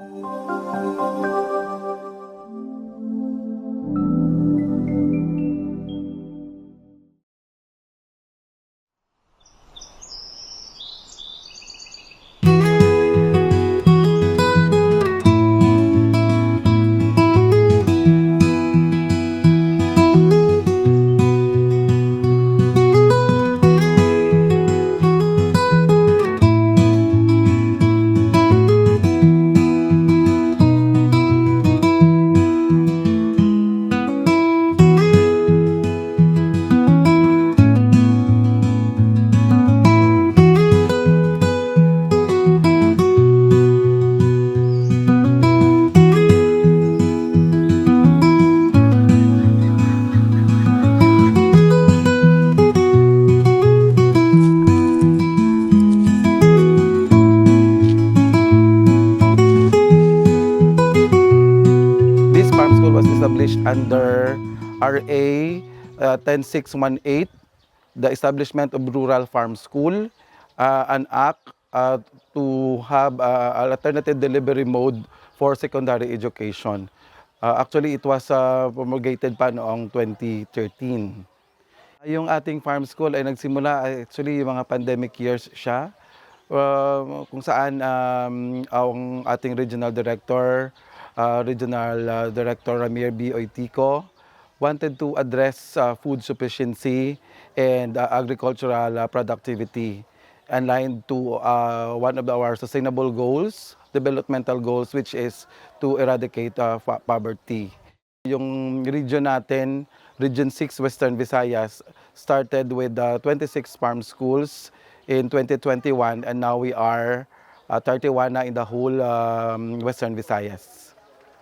Música established under RA uh, 10618, the establishment of rural farm school, uh, an act uh, to have uh, alternative delivery mode for secondary education. Uh, actually, it was uh, promulgated pa noong 2013. Yung ating farm school ay nagsimula, actually, yung mga pandemic years siya, uh, kung saan um, ang ating regional director, uh, regional uh, director Ramir B. Oitico, wanted to address uh, food sufficiency and uh, agricultural uh, productivity aligned to uh, one of our sustainable goals, developmental goals, which is to eradicate uh, poverty. Yung region natin, Region 6 Western Visayas, started with uh, 26 farm schools in 2021 and now we are uh, 31 na in the whole um, Western Visayas.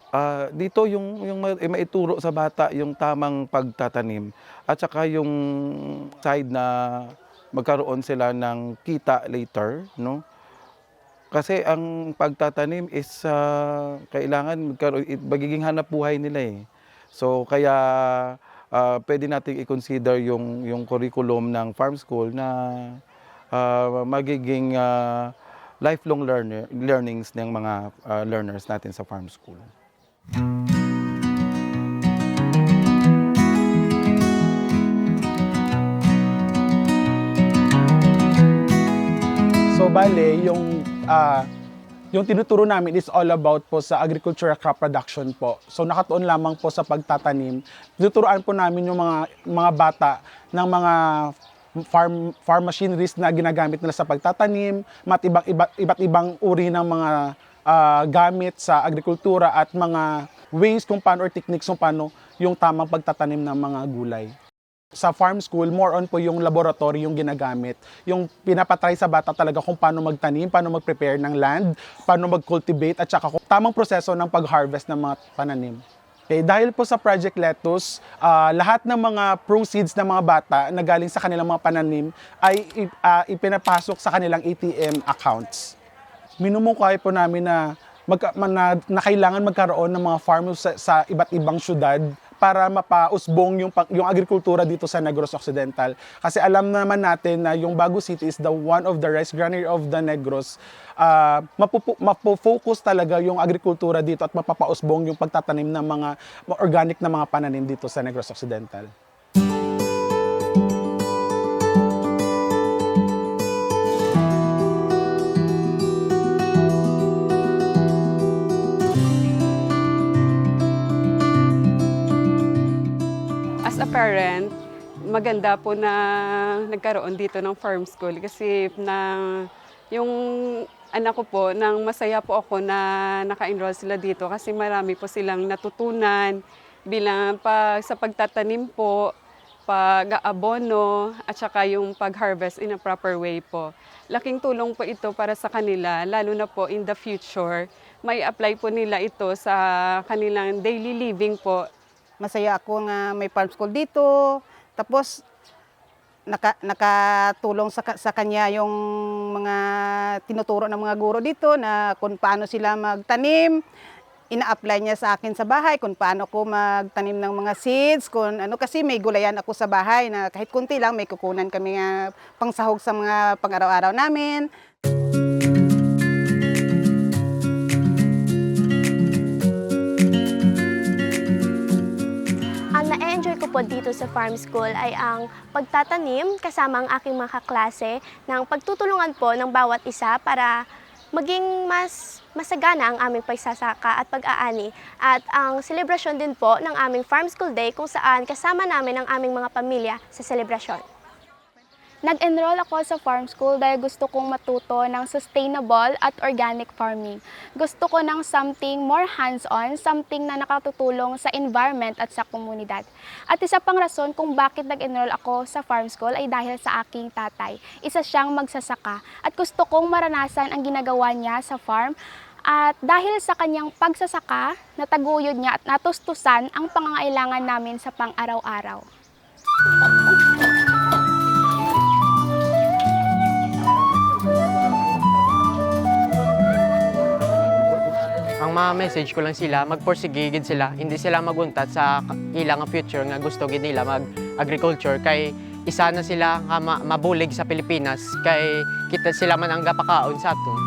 Ah, dito yung yung eh, maituro sa bata yung tamang pagtatanim at saka yung side na magkaroon sila ng kita later, no? Kasi ang pagtatanim is ah, kailangan magkaroon magiging hanap buhay nila eh. So kaya ah, pwede nating i-consider yung yung curriculum ng farm school na ah, magiging ah, lifelong learner learnings ng mga ah, learners natin sa farm school. So bale, yung ah, yung tinuturo namin is all about po sa agricultural crop production po. So nakatuon lamang po sa pagtatanim. Tinuturoan po namin yung mga mga bata ng mga farm farm machineries na ginagamit nila sa pagtatanim, mat ibang iba't, iba't ibang uri ng mga ah, gamit sa agrikultura at mga ways kung paano or techniques kung paano yung tamang pagtatanim ng mga gulay sa farm school, more on po yung laboratory yung ginagamit. Yung pinapatry sa bata talaga kung paano magtanim, paano mag-prepare ng land, paano mag-cultivate, at saka kung tamang proseso ng pag-harvest ng mga pananim. Okay, dahil po sa Project Lettuce, ah, lahat ng mga proceeds ng mga bata na galing sa kanilang mga pananim ay ah, ipinapasok sa kanilang ATM accounts minumukay po namin na, man- na, na kailangan magkaroon ng mga farmers sa, sa iba't ibang syudad para mapausbong yung, yung agrikultura dito sa Negros Occidental. Kasi alam naman natin na yung Bago City is the one of the rice granary of the Negros. Uh, mapupu- mapo-focus talaga yung agrikultura dito at mapapausbong yung pagtatanim ng mga organic na mga pananim dito sa Negros Occidental. As a parent, maganda po na nagkaroon dito ng farm school kasi na yung anak ko po, nang masaya po ako na naka-enroll sila dito kasi marami po silang natutunan bilang pag, sa pagtatanim po, pag-aabono, at saka yung pag-harvest in a proper way po. Laking tulong po ito para sa kanila, lalo na po in the future. May apply po nila ito sa kanilang daily living po masaya ako nga may farm school dito. Tapos naka, nakatulong sa, sa kanya yung mga tinuturo ng mga guro dito na kung paano sila magtanim. Ina-apply niya sa akin sa bahay kung paano ko magtanim ng mga seeds, kung ano kasi may gulayan ako sa bahay na kahit kunti lang may kukunan kami pangsahog sa mga pang-araw-araw namin. Po dito sa farm school ay ang pagtatanim kasama ang aking mga kaklase ng pagtutulungan po ng bawat isa para maging mas masagana ang aming pagsasaka at pag-aani. At ang selebrasyon din po ng aming Farm School Day kung saan kasama namin ang aming mga pamilya sa selebrasyon. Nag-enroll ako sa farm school dahil gusto kong matuto ng sustainable at organic farming. Gusto ko ng something more hands-on, something na nakatutulong sa environment at sa komunidad. At isa pang rason kung bakit nag-enroll ako sa farm school ay dahil sa aking tatay. Isa siyang magsasaka at gusto kong maranasan ang ginagawa niya sa farm at dahil sa kanyang pagsasaka, nataguyod niya at natustusan ang pangangailangan namin sa pang-araw-araw. Ang mga message ko lang sila, magporsigigid sila, hindi sila maguntat sa ilang future nga gusto gid nila mag agriculture kay isa na sila nga ma- mabulig sa Pilipinas kay kita sila man ang gapakaon sa aton.